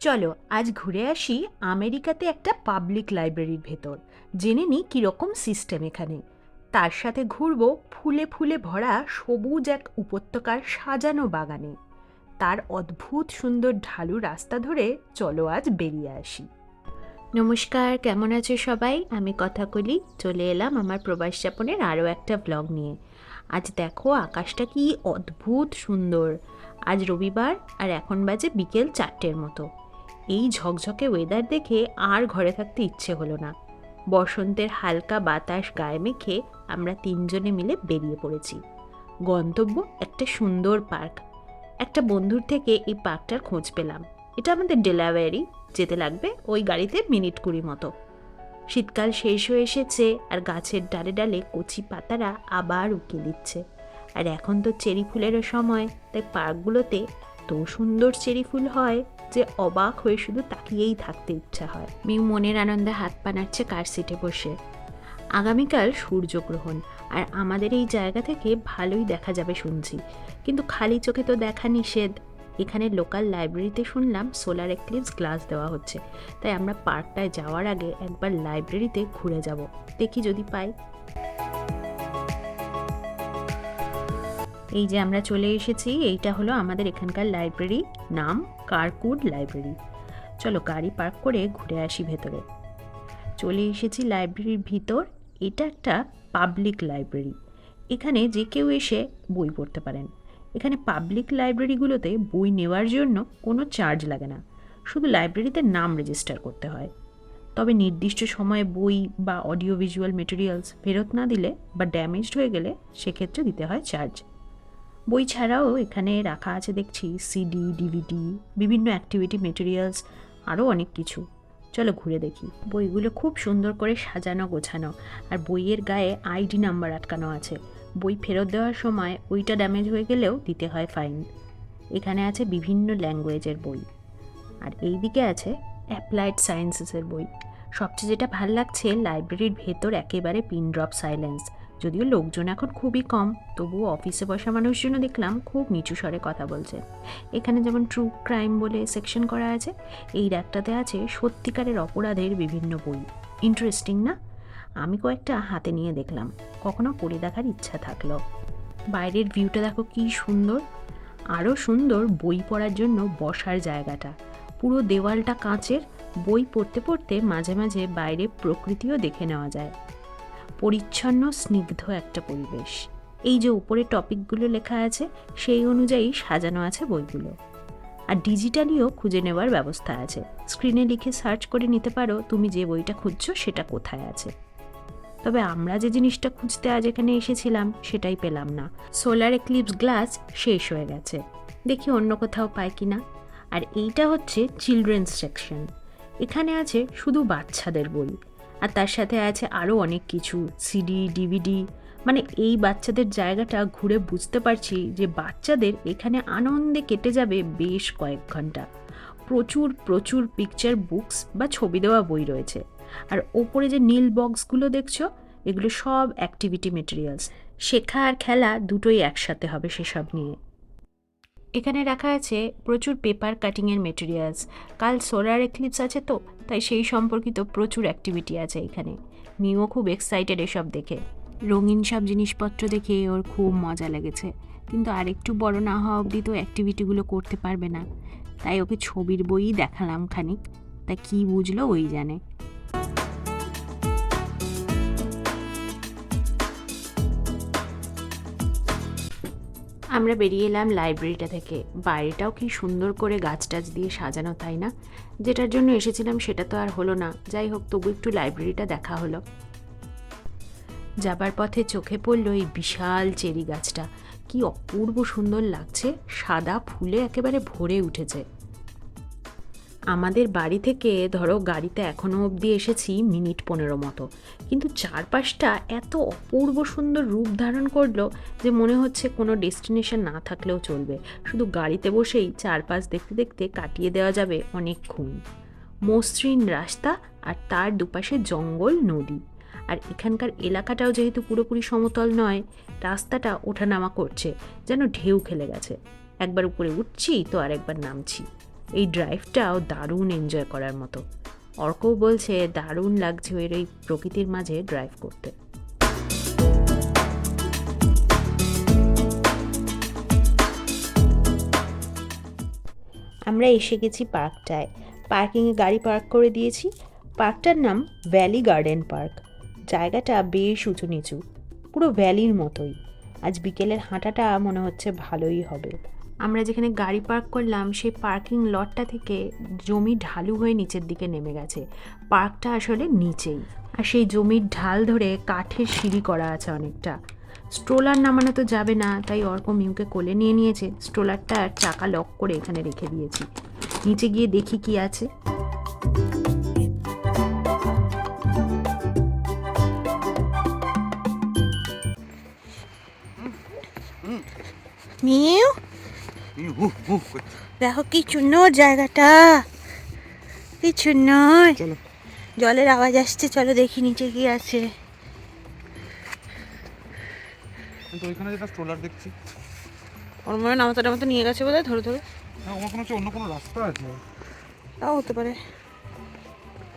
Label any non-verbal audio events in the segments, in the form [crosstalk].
চলো, আজ ঘুরে আসি আমেরিকাতে একটা পাবলিক লাইব্রেরির ভেতর। জেনে নিই কীরকম সিস্টেম এখানে। তার সাথে ঘুরবো ফুলে ফুলে ভরা সবুজ এক উপত্যকার সাজানো বাগানে। তার অদ্ভুত সুন্দর ঢালু রাস্তা ধরে চলো আজ বেরিয়ে আসি। নমস্কার, কেমন আছো সবাই? আমি কথা কলি চলে এলাম আমার প্রবাস যাপনের আরও একটা ব্লগ নিয়ে। আজ দেখো আকাশটা কি অদ্ভুত সুন্দর। আজ রবিবার আর এখন বাজে বিকেল চারটের মতো। এই ঝকঝকে ওয়েদার দেখে আর ঘরে থাকতে ইচ্ছে হলো না। বসন্তের হালকা বাতাস গায়ে মেখে আমরা তিনজনে মিলে বেরিয়ে পড়েছি। গন্তব্য একটা সুন্দর পার্ক। একটা বন্ধুর থেকে এই পার্কটার খোঁজ পেলাম। এটা আমাদের ডেলাওয়ারি, যেতে লাগবে ওই গাড়িতে মিনিট কুড়ি মতো। শীতকাল শেষ হয়ে এসেছে আর গাছের ডালে ডালে কচি পাতারা আবার উকে দিচ্ছে। আর এখন তো চেরি ফুলেরও সময়, তাই পার্কগুলোতে এত সুন্দর চেরি ফুল হয়। যে অবাক হয়ে শুধু তাকিয়েই থাকতে ইচ্ছা হয়। মিউ মনের আনন্দে হাত পা কার সিটে বসে। আগামীকাল সূর্যগ্রহণ, আর আমাদের এই জায়গা থেকে ভালোই দেখা যাবে শুনছি। কিন্তু খালি চোখে তো দেখা নিষেধ। এখানে লোকাল লাইব্রেরিতে শুনলাম সোলার এক্লিপস গ্লাস দেওয়া হচ্ছে। তাই আমরা পার্কটায় যাওয়ার আগে একবার লাইব্রেরিতে ঘুরে যাব। দেখি যদি পাই। এই যে আমরা চলে এসেছি, এইটা হলো আমাদের এখানকার লাইব্রেরি নাম কারকুড লাইব্রেরি চলো গাড়ি পার্ক করে ঘুরে আসি ভেতরে। চলে এসেছি লাইব্রেরির ভিতর, এটা একটা পাবলিক লাইব্রেরি এখানে যে কেউ এসে বই পড়তে পারেন। এখানে পাবলিক লাইব্রেরিগুলোতে বই নেওয়ার জন্য কোনো চার্জ লাগে না। শুধু লাইব্রেরিতে নাম রেজিস্টার করতে হয়। তবে নির্দিষ্ট সময়ে বই বা অডিও ভিজুয়াল মেটেরিয়ালস ফেরত না দিলে বা ড্যামেজড হয়ে গেলে সেক্ষেত্রে দিতে হয় চার্জ বই ছাড়াও এখানে রাখা আছে, দেখছি সিডি ডিভিডি বিভিন্ন অ্যাক্টিভিটি মেটেরিয়ালস আরও অনেক কিছু। চলো ঘুরে দেখি। বইগুলো খুব সুন্দর করে সাজানো, গোছানো। আর বইয়ের গায়ে আইডি নাম্বার আটকানো আছে। বই ফেরত দেওয়ার সময় ওইটা ড্যামেজ হয়ে গেলেও দিতে হয় ফাইন এখানে আছে বিভিন্ন ল্যাঙ্গুয়েজের বই। আর এই দিকে আছে অ্যাপ্লাইড সায়েন্সেসের বই। সবচেয়ে যেটা ভালো লাগছে লাইব্রেরির ভেতর একেবারে পিন ড্রপ সাইলেন্স যদিও লোকজন এখন খুবই কম, তবুও অফিসে বসা মানুষজনও দেখলাম খুব নিচু স্বরে কথা বলছে। এখানে যেমন ট্রু ক্রাইম বলে সেকশন করা আছে, এই র্যাকটাতে আছে সত্যিকারের অপরাধের বিভিন্ন বই। ইন্টারেস্টিং না? আমি কয়েকটা হাতে নিয়ে দেখলাম, কখনো পড়ে দেখার ইচ্ছা থাকল। বাইরের ভিউটা দেখো কি সুন্দর। আরও সুন্দর বই পড়ার জন্য বসার জায়গাটা। পুরো দেওয়ালটা কাঁচের, বই পড়তে পড়তে মাঝে মাঝে বাইরে প্রকৃতিও দেখে নেওয়া যায়। পরিচ্ছন্ন, স্নিগ্ধ একটা পরিবেশ। এই যে উপরে টপিকগুলো লেখা আছে, সেই অনুযায়ী সাজানো আছে বইগুলো। আর ডিজিটালিও খুঁজে নেওয়ার ব্যবস্থা আছে। স্ক্রিনে লিখে সার্চ করে নিতে পারো, তুমি যে বইটা খুঁজছো সেটা কোথায় আছে। তবে আমরা যে জিনিসটা খুঁজতে আজ এখানে এসেছিলাম, সেটাই পেলাম না। সোলার এক্লিপস গ্লাস শেষ হয়ে গেছে। দেখি অন্য কোথাও পাই কি না আর এইটা হচ্ছে চিলড্রেন্স সেকশন। এখানে আছে শুধু বাচ্চাদের বই। আর তার সাথে আছে আরও অনেক কিছু সিডি ডিভিডি মানে এই বাচ্চাদের জায়গাটা ঘুরে বুঝতে পারছি যে বাচ্চাদের এখানে আনন্দে কেটে যাবে বেশ কয়েক ঘণ্টা। প্রচুর প্রচুর পিকচার বুকস বা ছবি দেওয়া বই রয়েছে। আর ওপরে যে নীল বক্সগুলো দেখছ, এগুলো সব অ্যাক্টিভিটি মেটেরিয়ালস শেখা আর খেলা দুটোই একসাথে হবে সেসব নিয়ে। এখানে রাখা আছে প্রচুর পেপার কাটিংয়ের মেটেরিয়ালস কাল সোলার এক্লিপস আছে তো, তাই সেই সম্পর্কিত প্রচুর অ্যাক্টিভিটি আছে এখানে। মিও খুব এক্সাইটেড এসব দেখে। রঙিন সব জিনিসপত্র দেখে ওর খুব মজা লেগেছে। কিন্তু আরেকটু বড় না হওয়া অবধি তো অ্যাক্টিভিটিগুলো করতে পারবে না। তাই ওকে ছবির বইই দেখালাম খানিক। তা কী বুঝলো ওই জানে। আমরা বেরিয়ে এলাম লাইব্রেরিটা থেকে। বাইরেটাও কি সুন্দর করে গাছ টাছ দিয়ে সাজানো, তাই না? যেটার জন্য এসেছিলাম সেটা তো আর হলো না। যাই হোক, তবু একটু লাইব্রেরিটা দেখা হলো। যাবার পথে চোখে পড়ল এই বিশাল চেরি গাছটা। কি অপূর্ব সুন্দর লাগছে। সাদা ফুলে একেবারে ভরে উঠেছে। আমাদের বাড়ি থেকে ধরো গাড়িতে এখনও অবধি এসেছি মিনিট পনেরো মতো। কিন্তু চারপাশটা এত অপূর্ব সুন্দর রূপ ধারণ করল যে মনে হচ্ছে কোনো ডেস্টিনেশন না থাকলেও চলবে। শুধু গাড়িতে বসেই চারপাশ দেখতে দেখতে কাটিয়ে দেওয়া যাবে অনেকক্ষণ। মসৃণ রাস্তা আর তার দুপাশে জঙ্গল নদী। আর এখানকার এলাকাটাও যেহেতু পুরোপুরি সমতল নয়, রাস্তাটা ওঠানামা করছে, যেন ঢেউ খেলে গেছে। একবার উপরে উঠছি তো আর একবার নামছি। এই ড্রাইভটাও দারুণ এনজয় করার মতো। অর্কও বলছে, দারুণ লাগছে ওর এই প্রকৃতির মাঝে ড্রাইভ করতে। আমরা এসে গেছি পার্কটায়। পার্কিংয়ে গাড়ি পার্ক করে দিয়েছি। পার্কটার নাম ভ্যালি গার্ডেন পার্ক জায়গাটা বেশ উঁচু নিচু পুরো ভ্যালির মতোই। আজ বিকেলের হাঁটাটা মনে হচ্ছে ভালোই হবে। আমরা যেখানে গাড়ি পার্ক করলাম, সেই পার্কিং লটটা থেকে জমি ঢালু হয়ে নিচের দিকে নেমে গেছে। পার্কটা আসলে নিচেই। আর সেই জমির ঢাল ধরে কাঠের সিঁড়ি করা আছে অনেকটা। স্ট্রোলার নামানো তো যাবে না, তাই অর্ক মিউকে কোলে নিয়ে নিয়েছে। স্ট্রোলারটা চাকা লক করে এখানে রেখে দিয়েছি। নিচে গিয়ে দেখি কি আছে। মিউ? দেখো কি সুন্দর জায়গাটা। কি সুন্দর চলো। জলের আওয়াজ আসছে চলো দেখি নিচে কি আছে। কিন্তু ওইখানে যেটা স্ট্রোলার দেখছি। ওর মনে হয় নামতে নামতে নিয়ে গেছে বোধহয় ধরে ধরে। না আমার কোনো অন্য কোনো রাস্তা আছে। তাও হতে পারে।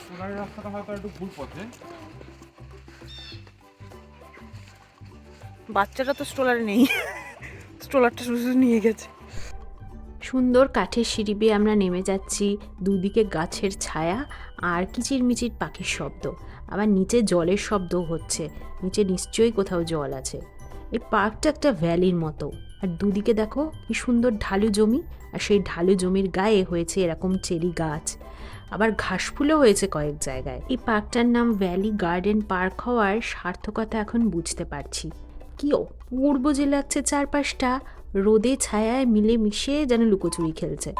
স্ট্রোলারের রাস্তাটা হয়তো একটু ভুল পথে। বাচ্চাটা তো স্ট্রোলারে নেই। [laughs] স্ট্রোলারটা শুধু শুধু নিয়ে গেছে। সুন্দর কাঠের সিঁড়ি বেয়ে আমরা নেমে যাচ্ছি। দুদিকে গাছের ছায়া আর কিচিরমিচির পাখির শব্দ। আবার নিচে জলের শব্দও হচ্ছে। নিচে নিশ্চয়ই কোথাও জল আছে। এই পার্কটা একটা ভ্যালির মতো। আর দুদিকে দেখো কি সুন্দর ঢালু জমি। আর সেই ঢালু জমির গায়ে হয়েছে এরকম চেরি গাছ। আবার ঘাস ফুলও হয়েছে কয়েক জায়গায়। এই পার্কটার নাম ভ্যালি গার্ডেন পার্ক হওয়ার সার্থকতা এখন বুঝতে পারছি। কি অপূর্ব যে লাগছে চারপাশটা। রোদে ছায়ায় মিলে মিশে যেন লুকোচুরি খেলছে।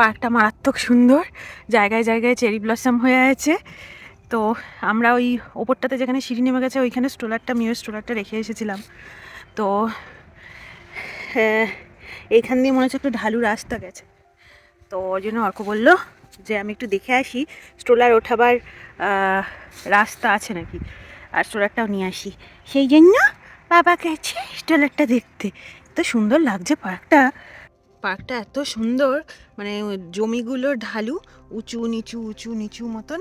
পার্কটা মারাত্মক সুন্দর। জায়গায় জায়গায় চেরি ব্লসম হয়ে আছে। তো আমরা ওই ওপরটাতে যেখানে সিঁড়ি নেমে গেছে, ওইখানে স্ট্রোলারটা মিও স্ট্রোলারটা রেখে এসেছিলাম। তো এইখান দিয়ে মনে হচ্ছে একটু ঢালু রাস্তা গেছে। তো ওই জন্য অর্ক বলল যে আমি একটু দেখে আসি, স্ট্রোলার ওঠাবার রাস্তা আছে নাকি? আর স্ট্রোলারটাও নিয়ে আসি। সেই জন্য বাবা গেছে স্ট্রোলারটা দেখতে। তো সুন্দর লাগছে পার্কটা। পার্কটা এত সুন্দর মানে জমিগুলো ঢালু উঁচু, নিচু উঁচু, নিচু মতন,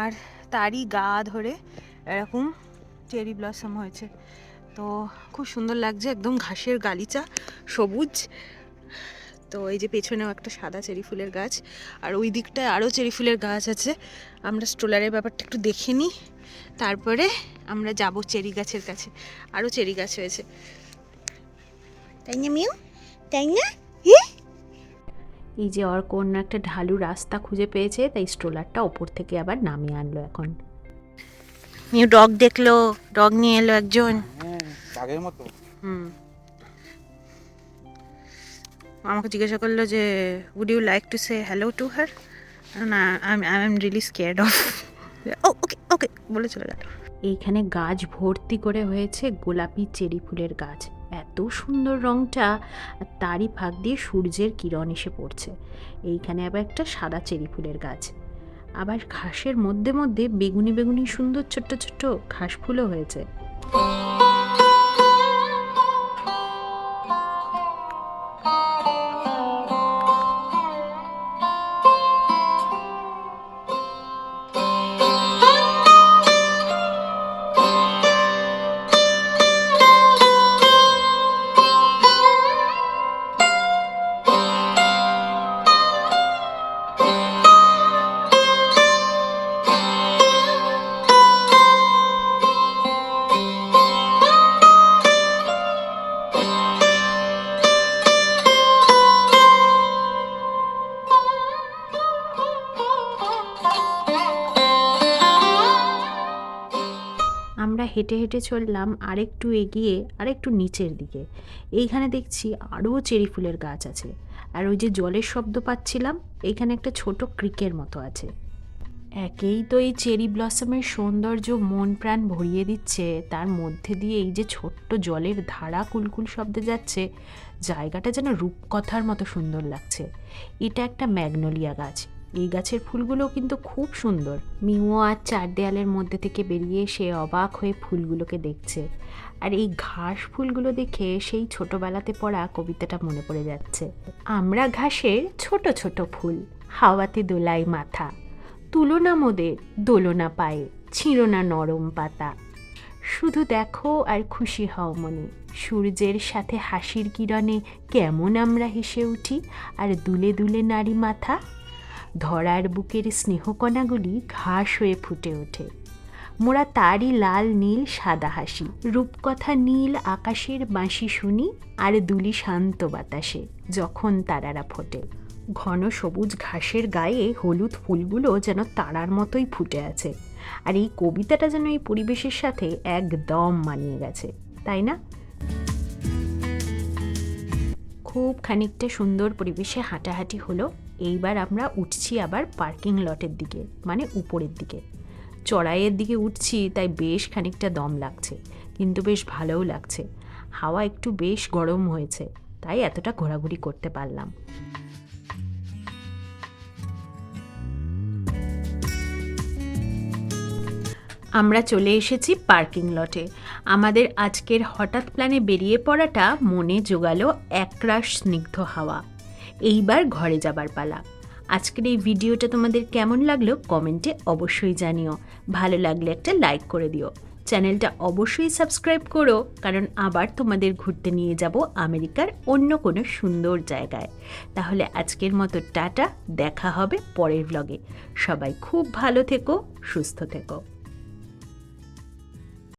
আর তারই গা ধরে এরকম চেরি ব্লসম হয়েছে। তো খুব সুন্দর লাগছে, একদম ঘাসের গালিচা, সবুজ। তো এই যে পেছনেও একটা সাদা চেরি ফুলের গাছ, আর ওই দিকটায় আরও চেরি ফুলের গাছ আছে। আমরা স্ট্রোলারের ব্যাপারটা একটু দেখে নিই, তারপরে আমরা যাব চেরি গাছের কাছে। আরও চেরি গাছ হয়েছে। তাই না মিউ? তাই না? এই যে অর্ক অন্য একটা ঢালু রাস্তা খুঁজে পেয়েছে তাই স্ট্রোলারটা ওপর থেকে আবার নামিয়ে আনলো এখন। নিউ ডগ দেখল ডগ নিয়ে এলো একজন। হ্যাঁ আগের মতো। হুম। আমাকে জিজ্ঞাসা করল যে would you like to say hello to her না I I am really scared of O okay okay বলে চলে গেল। এইখানে গাছ ভর্তি করে হয়েছে গোলাপি চেরি ফুলের গাছ। এত সুন্দর রংটা তারই ফাঁক দিয়ে সূর্যের কিরণ এসে পড়ছে। এইখানে আবার একটা সাদা চেরি ফুলের গাছ। আবার ঘাসের মধ্যে মধ্যে বেগুনি বেগুনি সুন্দর ছোট্ট ছোট্ট ঘাস ফুলও হয়েছে। হেঁটে হেঁটে চললাম আরেকটু এগিয়ে, আরেকটু নিচের দিকে। এইখানে দেখছি আরও চেরি ফুলের গাছ আছে। আর ওই যে জলের শব্দ পাচ্ছিলাম, এইখানে একটা ছোট ক্রিকের মতো আছে। একেই তো এই চেরি ব্লসমের সৌন্দর্য মন প্রাণ ভরিয়ে দিচ্ছে। তার মধ্যে দিয়ে এই যে ছোট্ট জলের ধারা কুলকুল শব্দে যাচ্ছে, জায়গাটা যেন রূপকথার মতো সুন্দর লাগছে। এটা একটা ম্যাগনোলিয়া গাছ। এই গাছের ফুলগুলো কিন্তু খুব সুন্দর। মিও আর চার দেয়ালের মধ্যে থেকে বেরিয়ে সে অবাক হয়ে ফুলগুলোকে দেখছে। আর এই ঘাস ফুলগুলো দেখে সেই ছোটবেলাতে পড়া কবিতাটা মনে পড়ে যাচ্ছে। আমরা ঘাসের ছোট ছোট ফুল, হাওয়াতে দোলাই মাথা, তুলনা মোদের, দোলনা পায়ে ছিঁড়ো না নরম পাতা। শুধু দেখো আর খুশি হও মনে, সূর্যের সাথে হাসির কিরণে কেমন আমরা হেসে উঠি, আর দুলে দুলে নারী মাথা ধরার বুকের স্নেহকণাগুলি ঘাস হয়ে ফুটে ওঠে। মোরা তারই লাল নীল সাদা হাসি, রূপকথা নীল আকাশের বাঁশি শুনি আর দুলি শান্ত বাতাসে, যখন তারারা ফোটে। ঘন সবুজ ঘাসের গায়ে হলুদ ফুলগুলো যেন তারার মতোই ফুটে আছে, আর এই কবিতাটা যেন এই পরিবেশের সাথে একদম মানিয়ে গেছে, তাই না? খুব খানিকটা সুন্দর পরিবেশে হাঁটাহাঁটি হলো। এইবার আমরা উঠছি আবার পার্কিং লটের দিকে মানে উপরের দিকে। চড়াইয়ের দিকে উঠছি, তাই বেশ খানিকটা দম লাগছে, কিন্তু বেশ ভালোও লাগছে। হাওয়া একটু বেশ গরম হয়েছে, তাই এতটা ঘোরাঘুরি করতে পারলাম। আমরা চলে এসেছি পার্কিং লটে। আমাদের আজকের হঠাৎ প্ল্যানে বেরিয়ে পড়াটা মনে জোগালো একরাশ স্নিগ্ধ হাওয়া। এইবার ঘরে যাবার পালা। আজকের এই ভিডিওটা তোমাদের কেমন লাগল কমেন্টে অবশ্যই জানিও। ভালো লাগলে একটা লাইক করে দিও। চ্যানেলটা অবশ্যই সাবস্ক্রাইব করো, কারণ আবার তোমাদের ঘুরতে নিয়ে যাব আমেরিকার অন্য কোনো সুন্দর জায়গায়। তাহলে আজকের মতো টাটা, দেখা হবে পরের ব্লগে সবাই খুব ভালো থেকো, সুস্থ থেকো।